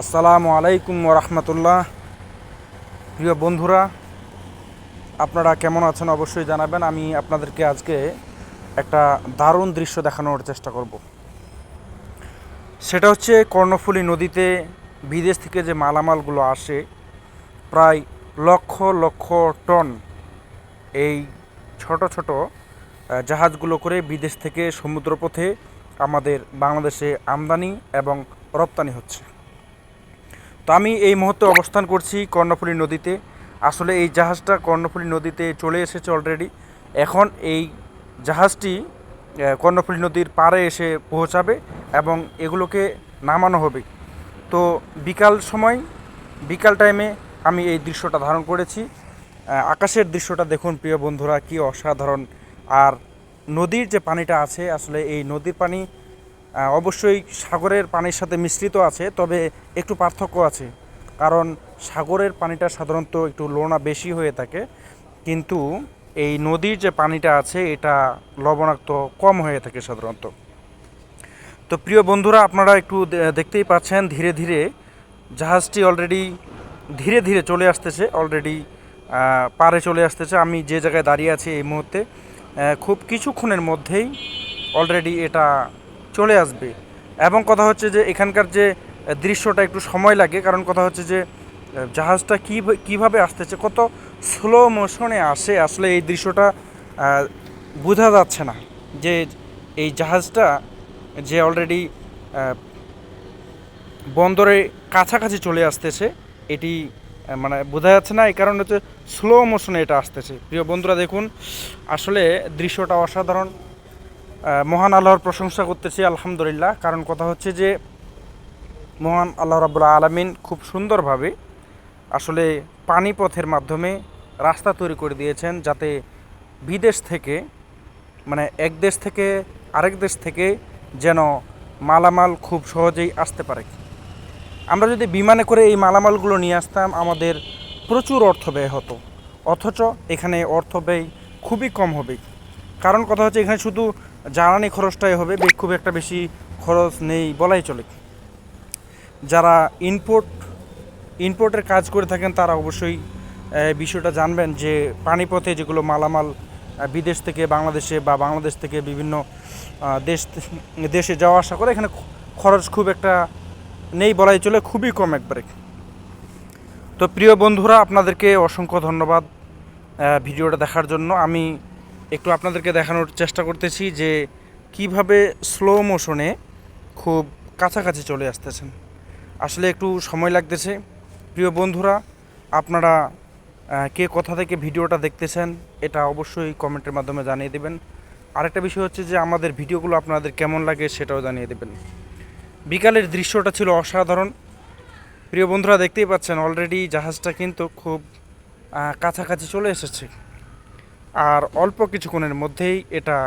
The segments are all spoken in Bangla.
আসসালামু আলাইকুম রহমতুল্লাহ। প্রিয় বন্ধুরা, আপনারা কেমন আছেন অবশ্যই জানাবেন। আমি আপনাদেরকে আজকে একটা দারুণ দৃশ্য দেখানোর চেষ্টা করব। সেটা হচ্ছে কর্ণফুলী নদীতে বিদেশ থেকে যে মালামালগুলো আসে, প্রায় লক্ষ লক্ষ টন এই ছোট ছোট জাহাজগুলো করে বিদেশ থেকে সমুদ্রপথে আমাদের বাংলাদেশে আমদানি এবং রপ্তানি হচ্ছে। তো আমি এই মুহূর্তে অবস্থান করছি কর্ণফুলী নদীতে। আসলে এই জাহাজটা কর্ণফুলী নদীতে চলে এসেছে অলরেডি এখন এই জাহাজটি কর্ণফুলী নদীর পাড়ে এসে পৌঁছাবে এবং এগুলোকে নামানো হবে। তো বিকাল সময়, বিকাল টাইমে আমি এই দৃশ্যটা ধারণ করেছি। আকাশের দৃশ্যটা দেখুন প্রিয় বন্ধুরা, কি অসাধারণ। আর নদীর যে পানিটা আছে, আসলে এই নদীর পানি অবশ্যই সাগরের পানির সাথে মিশ্রিত আছে, তবে একটু পার্থক্য আছে। কারণ সাগরের পানিটা সাধারণত একটু লোনা বেশি হয়ে থাকে, কিন্তু এই নদীর যে পানিটা আছে, এটা লবণাক্ত কম হয়ে থাকে সাধারণত। তো প্রিয় বন্ধুরা, আপনারা একটু দেখতেই পাচ্ছেন ধীরে ধীরে জাহাজটি অলরেডি ধীরে ধীরে চলে আসতেছে অলরেডি পারে চলে আসতেছে। আমি যে জায়গায় দাঁড়িয়ে আছি এই মুহূর্তে খুব কিছুক্ষণের মধ্যেই অলরেডি এটা চলে আসবে। এবং কথা হচ্ছে যে এখানকার যে দৃশ্যটা একটু সময় লাগে, কারণ কথা হচ্ছে যে জাহাজটা কী কীভাবে আসতেছে, কত স্লো মোশনে আসে, আসলে এই দৃশ্যটা বোঝা যাচ্ছে না যে এই জাহাজটা যে অলরেডি বন্দরে কাছাকাছি চলে আসতেছে, এটি মানে বোঝা যাচ্ছে না, এই কারণে হচ্ছে স্লো মোশনে এটা আসতেছে। প্রিয় বন্ধুরা, দেখুন, আসলে দৃশ্যটা অসাধারণ। মহান আল্লাহর প্রশংসা করতেছি, আলহামদুলিল্লাহ। কারণ কথা হচ্ছে যে, মহান আল্লাহ রাবুল্লাহ আলমিন খুব সুন্দরভাবে আসলে পানিপথের মাধ্যমে রাস্তা তৈরি করে দিয়েছেন যাতে বিদেশ থেকে মানে এক দেশ থেকে আরেক দেশ থেকে যেন মালামাল খুব সহজেই আসতে পারে। আমরা যদি বিমানে করে এই মালামালগুলো নিয়ে আসতাম, আমাদের প্রচুর অর্থ ব্যয় হতো। অথচ এখানে অর্থ ব্যয় খুবই কম হবে। কারণ কথা হচ্ছে এখানে শুধু জ্বালানি খরচটাই হবে খুব একটা বেশি খরচ নেই বলাই চলে। যারা ইনপোর্ট ইনপোর্টের কাজ করে থাকেন, তারা অবশ্যই বিষয়টা জানবেন যে পানিপথে যেগুলো মালামাল বিদেশ থেকে বাংলাদেশে বা বাংলাদেশ থেকে বিভিন্ন দেশ দেশে যাওয়া আসা করে, এখানে খরচ খুব একটা নেই বলাই চলে, খুবই কম একবারে। তো প্রিয় বন্ধুরা, আপনাদেরকে অসংখ্য ধন্যবাদ ভিডিওটা দেখার জন্য। আমি একটু আপনাদেরকে দেখানোর চেষ্টা করতেছি যে কীভাবে স্লো মোশনে খুব কাছাকাছি চলে আসতেছেন। আসলে একটু সময় লাগতেছে। প্রিয় বন্ধুরা, আপনারা কে কোথা থেকে ভিডিওটা দেখতেছেন, এটা অবশ্যই কমেন্টের মাধ্যমে জানিয়ে দেবেন। আরেকটা বিষয় হচ্ছে যে আমাদের ভিডিওগুলো আপনাদের কেমন লাগে সেটাও জানিয়ে দেবেন। বিকালের দৃশ্যটা ছিল অসাধারণ। প্রিয় বন্ধুরা, দেখতেই পাচ্ছেন অলরেডি জাহাজটা কিন্তু খুব কাছাকাছি চলে এসেছে। আর অল্প কিছুক্ষণের মধ্যেই এটা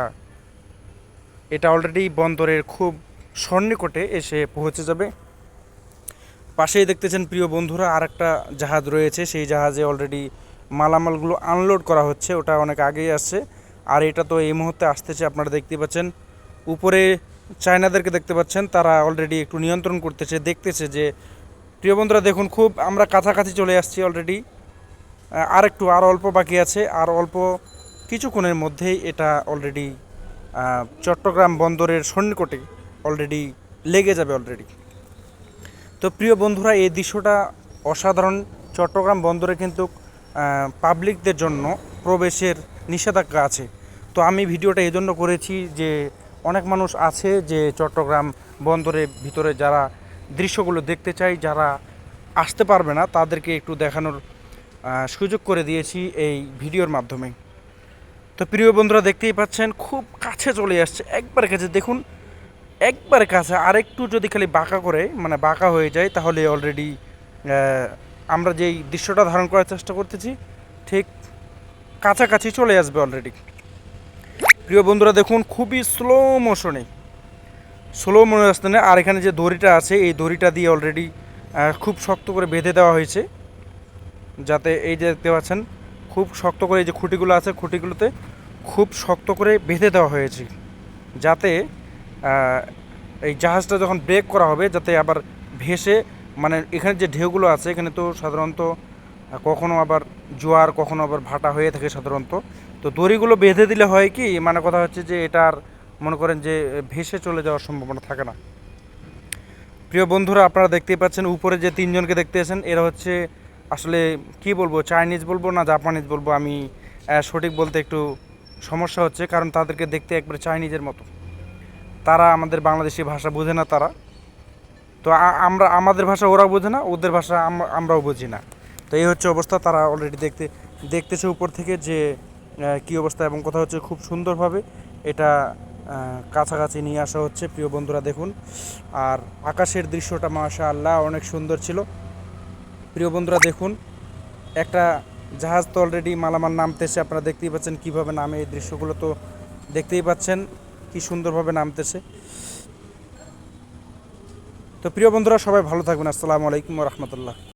এটা অলরেডি বন্দরের খুব সন্নিকটে এসে পৌঁছে যাবে। পাশেই দেখতেছেন প্রিয় বন্ধুরা আর একটা জাহাজ রয়েছে। সেই জাহাজে অলরেডি মালামালগুলো আনলোড করা হচ্ছে, ওটা অনেক আগেই আসছে। আর এটা তো এই মুহূর্তে আসতেছে, আপনারা দেখতে পাচ্ছেন। উপরে চায়নাদেরকে দেখতে পাচ্ছেন, তারা অলরেডি একটু নিয়ন্ত্রণ করতেছে, দেখতেছে যে, প্রিয় বন্ধুরা দেখুন, খুব আমরা কাছাকাছি চলে আসছি অলরেডি আর একটু আর অল্প বাকি আছে, আর অল্প কিছুক্ষণের মধ্যেই এটা অলরেডি চট্টগ্রাম বন্দরের সন্নিকটে অলরেডি লেগে যাবে অলরেডি তো প্রিয় বন্ধুরা, এই দৃশ্যটা অসাধারণ। চট্টগ্রাম বন্দরে কিন্তু পাবলিকদের জন্য প্রবেশের নিষেধাজ্ঞা আছে। তো আমি ভিডিওটা এই জন্য করেছি যে, অনেক মানুষ আছে যে, চট্টগ্রাম বন্দরের ভিতরে যারা দৃশ্যগুলো দেখতে চাই যারা আসতে পারবে না, তাদেরকে একটু দেখানোর সুযোগ করে দিয়েছি এই ভিডিওর মাধ্যমে। তো প্রিয় বন্ধুরা, দেখতেই পাচ্ছেন, খুব কাছে চলে আসছে। একবার কাছে, দেখুন, একবার কাছে, আরেকটু যদি খালি বাঁকা করে মানে বাঁকা হয়ে যায়, তাহলে অলরেডি আমরা যেই দৃশ্যটা ধারণ করার চেষ্টা করতেছি, ঠিক কাছাকাছি চলে আসবে অলরেডি প্রিয় বন্ধুরা, দেখুন, খুবই স্লো মোশনে স্লো মোশনে আর এখানে যে দড়িটা আছে, এই দড়িটা দিয়ে অলরেডি খুব শক্ত করে বেঁধে দেওয়া হয়েছে, যাতে এই যে দেখতে পাচ্ছেন খুব শক্ত করে যে খুঁটিগুলো আছে, খুঁটিগুলোতে খুব শক্ত করে বেঁধে দেওয়া হয়েছে। যাতে এই জাহাজটা যখন ব্রেক করা হবে, যাতে আবার ভেসে মানে এখানে যে ঢেউগুলো আছে, এখানে তো সাধারণত কখনো আবার জোয়ার, কখনো আবার ভাটা হয়ে থাকে সাধারণত। তো দড়িগুলো বেঁধে দিলে হয় কি মানে কথা হচ্ছে যে এটার মনে করেন যে ভেসে চলে যাওয়ার সম্ভাবনা থাকে না। প্রিয় বন্ধুরা, আপনারা দেখতেই পাচ্ছেন, উপরে যে তিনজনকে দেখতেছেন এরা হচ্ছে আসলে কি বলব চাইনিজ বলব না জাপানিজ বলব, আমি সঠিক বলতে একটু সমস্যা হচ্ছে, কারণ তাদেরকে দেখতে একবারে চাইনিজের মতো। তারা আমাদের বাংলাদেশি ভাষা বোঝে না তারা। তো আমরা, আমাদের ভাষা ওরা বোঝে না, ওদের ভাষা আমরাও বুঝি না। তো এই হচ্ছে অবস্থা, তারা অলরেডি দেখতে, দেখতেছে উপর থেকে যে কি অবস্থা এবং কথা হচ্ছে খুব সুন্দরভাবে। এটা কাছাকাছি নিয়ে আসা হচ্ছে, প্রিয় বন্ধুরা দেখুন। আর আকাশের দৃশ্যটা মাশা আল্লাহ অনেক সুন্দর ছিল। প্রিয় বন্ধুরা, দেখুন, একটা জাহাজ তো অলরেডি মালামাল নামতেছে। আপনারা দেখতেই পাচ্ছেন কীভাবে নামে এই দৃশ্যগুলো তো দেখতেই পাচ্ছেন, কি সুন্দরভাবে নামতেছে। তো প্রিয় বন্ধুরা, সবাই ভালো থাকবেন। আসসালামু আলাইকুম রহমতুল্লাহ।